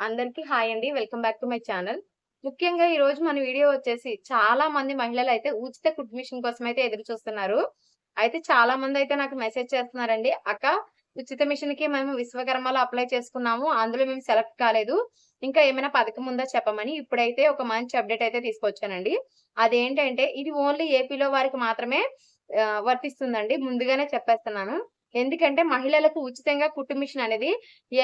అందరికీ హాయ్ అండి. Welcome back to my channel. ముఖ్యంగా ఈ రోజు మన వీడియో వచ్చేసి చాలా మంది మహిళలు అయితే ఉచిత కుట్ మిషన్ కోసం అయితే ఎదురు చూస్తున్నారు. అయితే చాలా మంది అయితే నాకు మెసేజ్ చేస్తున్నారండి అక్క ఉచిత మిషన్కి మేము విశ్వకర్మలో అప్లై చేసుకున్నాము అందులో మేము సెలెక్ట్ కాలేదు. ఇంకా ఏమైనా పథకం ఉందా చెప్పమని ఇప్పుడైతే ఒక మంచి అప్డేట్ అయితే తీసుకొచ్చానండి. అదేంటంటే ఇది ఓన్లీ ఏపీలో వారికి మాత్రమే వర్తిస్తుందండి. ముందుగానే చెప్పేస్తున్నాను. ఎందుకంటే మహిళలకు ఉచితంగా కుట్టు మిషన్ అనేది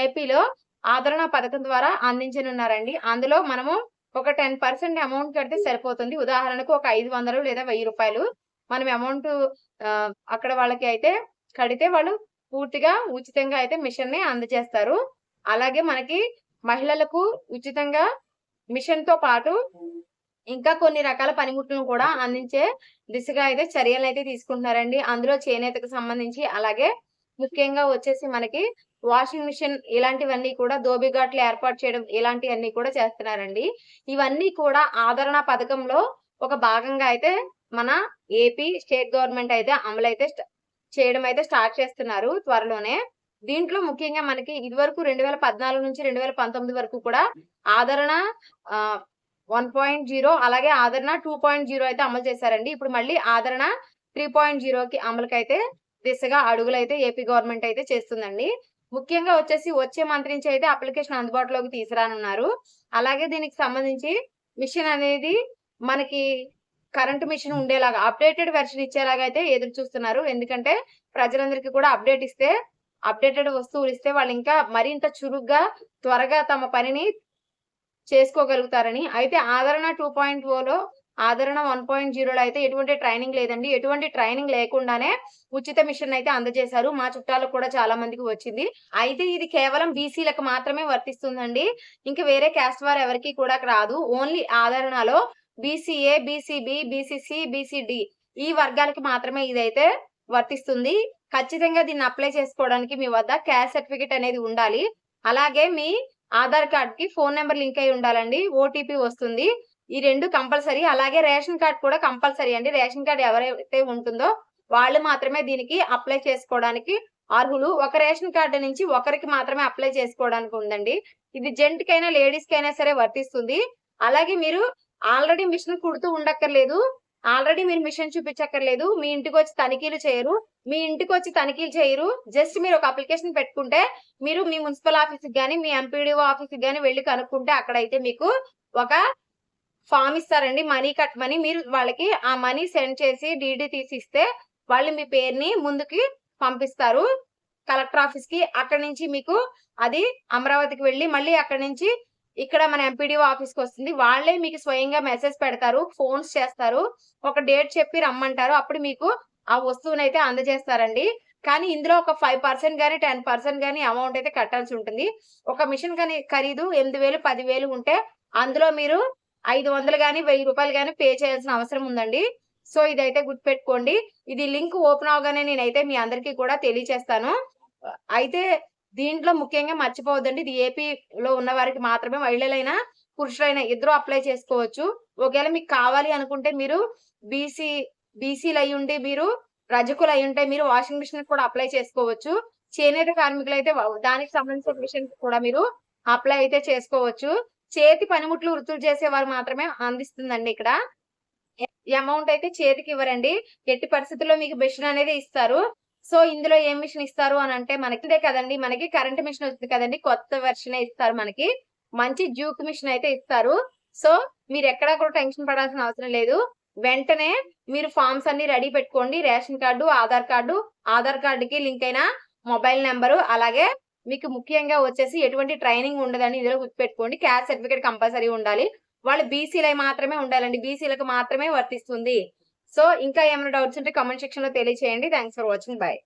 ఏపీలో ఆదరణ పథకం ద్వారా అందించనున్నారండి. అందులో మనము ఒక టెన్ పర్సెంట్ అమౌంట్ కడితే సరిపోతుంది. ఉదాహరణకు ఒక ఐదు వందలు లేదా వెయ్యి రూపాయలు మనం అమౌంట్ అక్కడ వాళ్ళకి అయితే కడితే వాళ్ళు పూర్తిగా ఉచితంగా అయితే మిషన్ని అందజేస్తారు. అలాగే మనకి మహిళలకు ఉచితంగా మిషన్తో పాటు ఇంకా కొన్ని రకాల పనిముట్లను కూడా అందించే దిశగా అయితే చర్యలు అయితే తీసుకుంటున్నారండి. అందులో చేనేతకు సంబంధించి అలాగే ముఖ్యంగా వచ్చేసి మనకి వాషింగ్ మిషన్ ఇలాంటివన్నీ కూడా దోబిఘాట్లు ఏర్పాటు చేయడం ఇలాంటివన్నీ కూడా చేస్తున్నారండి. ఇవన్నీ కూడా ఆదరణ పథకంలో ఒక భాగంగా అయితే మన ఏపీ స్టేట్ గవర్నమెంట్ అయితే అమలు అయితే చేయడం అయితే స్టార్ట్ చేస్తున్నారు త్వరలోనే. దీంట్లో ముఖ్యంగా మనకి ఇదివరకు రెండు వేల పద్నాలుగు నుంచి రెండు వేల పంతొమ్మిది వరకు కూడా ఆదరణ వన్ పాయింట్ జీరో అలాగే ఆదరణ టూ పాయింట్ జీరో అయితే అమలు చేశారండి. ఇప్పుడు మళ్ళీ ఆదరణ త్రీ పాయింట్ జీరోకి అమలుకైతే దిశగా అడుగులు అయితే ఏపీ గవర్నమెంట్ అయితే చేస్తుందండి. ముఖ్యంగా వచ్చేసి వచ్చే మంత్ నుంచి అయితే అప్లికేషన్ అందుబాటులోకి తీసుకురానున్నారు. అలాగే దీనికి సంబంధించి మిషన్ అనేది మనకి కరెంట్ మిషన్ ఉండేలాగా అప్డేటెడ్ వెర్షన్ ఇచ్చేలాగా అయితే ఎదురు చూస్తున్నారు. ఎందుకంటే ప్రజలందరికీ కూడా అప్డేట్ ఇస్తే అప్డేటెడ్ వస్తువులు ఇస్తే వాళ్ళు ఇంకా మరింత చురుగ్గా త్వరగా తమ పనిని చేసుకోగలుగుతారని. అయితే ఆదరణ టూ పాయింట్ ఓలో ఆదరణ వన్ పాయింట్ జీరోలో అయితే ఎటువంటి ట్రైనింగ్ లేదండి. ఎటువంటి ట్రైనింగ్ లేకుండానే ఉచిత మిషన్ అయితే అందజేశారు. మా చుట్టాలకు కూడా చాలా మందికి వచ్చింది. అయితే ఇది కేవలం బీసీలకు మాత్రమే వర్తిస్తుందండి. ఇంకా వేరే క్యాస్ట్ వారు ఎవరికి కూడా రాదు. ఓన్లీ ఆదరణలో బీసీఏ బీసీబీ బీసీసీ బీసీడి ఈ వర్గాలకి మాత్రమే ఇదైతే వర్తిస్తుంది. ఖచ్చితంగా దీన్ని అప్లై చేసుకోవడానికి మీ వద్ద క్యాస్ట్ సర్టిఫికేట్ అనేది ఉండాలి. అలాగే మీ ఆధార్ కార్డ్కి ఫోన్ నెంబర్ లింక్ అయి ఉండాలండి. ఓటీపీ వస్తుంది. ఈ రెండు కంపల్సరీ. అలాగే రేషన్ కార్డ్ కూడా కంపల్సరీ అండి. రేషన్ కార్డ్ ఎవరైతే ఉంటుందో వాళ్ళు మాత్రమే దీనికి అప్లై చేసుకోవడానికి అర్హులు. ఒక రేషన్ కార్డు నుంచి ఒకరికి మాత్రమే అప్లై చేసుకోవడానికి ఉందండి. ఇది జెంట్ కైనా లేడీస్ కైనా సరే వర్తిస్తుంది. అలాగే మీరు ఆల్రెడీ మిషన్ కుడుతూ ఉండక్కర్లేదు. ఆల్రెడీ మీరు మిషన్ చూపించక్కర్లేదు. మీ ఇంటికి వచ్చి తనిఖీలు చేయరు. మీ ఇంటికి వచ్చి తనిఖీలు చేయరు. జస్ట్ మీరు ఒక అప్లికేషన్ పెట్టుకుంటే మీరు మీ మున్సిపల్ ఆఫీస్ కానీ మీ ఎంపీడీఓ ఆఫీస్ కానీ వెళ్ళి కనుక్కుంటే అక్కడైతే మీకు ఒక ఫామ్ ఇస్తారండి. మనీ కట్టమని మీరు వాళ్ళకి ఆ మనీ సెండ్ చేసి డీడీ తీసి ఇస్తే వాళ్ళు మీ పేరుని ముందుకి పంపిస్తారు. కలెక్టర్ ఆఫీస్కి అక్కడ నుంచి మీకు అది అమరావతికి వెళ్ళి మళ్ళీ అక్కడ నుంచి ఇక్కడ మన ఎంపీడీఓ ఆఫీస్కి వస్తుంది. వాళ్ళే మీకు స్వయంగా మెసేజ్ పెడతారు ఫోన్స్ చేస్తారు. ఒక డేట్ చెప్పి రమ్మంటారు. అప్పుడు మీకు ఆ వస్తువుని అయితే అందజేస్తారండి. కానీ ఇందులో ఒక ఫైవ్ పర్సెంట్ కానీ టెన్ పర్సెంట్ కానీ అమౌంట్ అయితే కట్టాల్సి ఉంటుంది. ఒక మిషన్ కానీ ఖరీదు ఎనిమిది వేలు పది వేలు ఉంటే అందులో మీరు ఐదు వందలు కానీ వెయ్యి రూపాయలు కానీ పే చేయాల్సిన అవసరం ఉందండి. సో ఇదైతే గుర్తుపెట్టుకోండి. ఇది లింక్ ఓపెన్ అవగానే నేనైతే మీ అందరికీ కూడా తెలియచేస్తాను. అయితే దీంట్లో ముఖ్యంగా మర్చిపోవద్దండి. ఇది ఏపీలో ఉన్న వారికి మాత్రమే మహిళలైనా పురుషులైనా ఇద్దరు అప్లై చేసుకోవచ్చు. ఒకవేళ మీకు కావాలి అనుకుంటే మీరు బీసీ బీసీలు అయి ఉండి మీరు రజకులు అయి ఉంటే మీరు వాషింగ్ మిషన్ కూడా అప్లై చేసుకోవచ్చు. చేనేత కార్మికులు అయితే దానికి సంబంధించిన మిషన్ కూడా మీరు అప్లై అయితే చేసుకోవచ్చు. చేతి పనిముట్లు వృత్తులు చేసేవారు మాత్రమే అందిస్తుందండి ఇక్కడ. అమౌంట్ అయితే చేతికి ఇవ్వరండి. ఎట్టి పరిస్థితుల్లో మీకు మిషన్ అనేది ఇస్తారు. సో ఇందులో ఏం మిషన్ ఇస్తారు అని అంటే మనకిదే కదండి. మనకి కరెంట్ మిషన్ వస్తుంది కదండి. కొత్త వెర్షన్ ఇస్తారు మనకి. మంచి జూక్ మిషన్ అయితే ఇస్తారు. సో మీరు ఎక్కడా కూడా టెన్షన్ పడాల్సిన అవసరం లేదు. వెంటనే మీరు ఫామ్స్ అన్ని రెడీ పెట్టుకోండి. Ration card Aadhaar card Aadhaar కార్డుకి లింక్ అయిన మొబైల్ నెంబరు అలాగే మీకు ముఖ్యంగా వచ్చేసి ఎటువంటి ట్రైనింగ్ ఉండదని ఇందులో గుర్తుపెట్టుకోండి క్యాస్ట్ సర్టిఫికేట్ కంపల్సరీ ఉండాలి. వాళ్ళు బీసీలై మాత్రమే ఉండాలండి. బీసీలకు మాత్రమే వర్తిస్తుంది. సో ఇంకా ఏమైనా డౌట్స్ ఉంటే కామెంట్ సెక్షన్లో తెలియచేయండి. Thanks for watching bye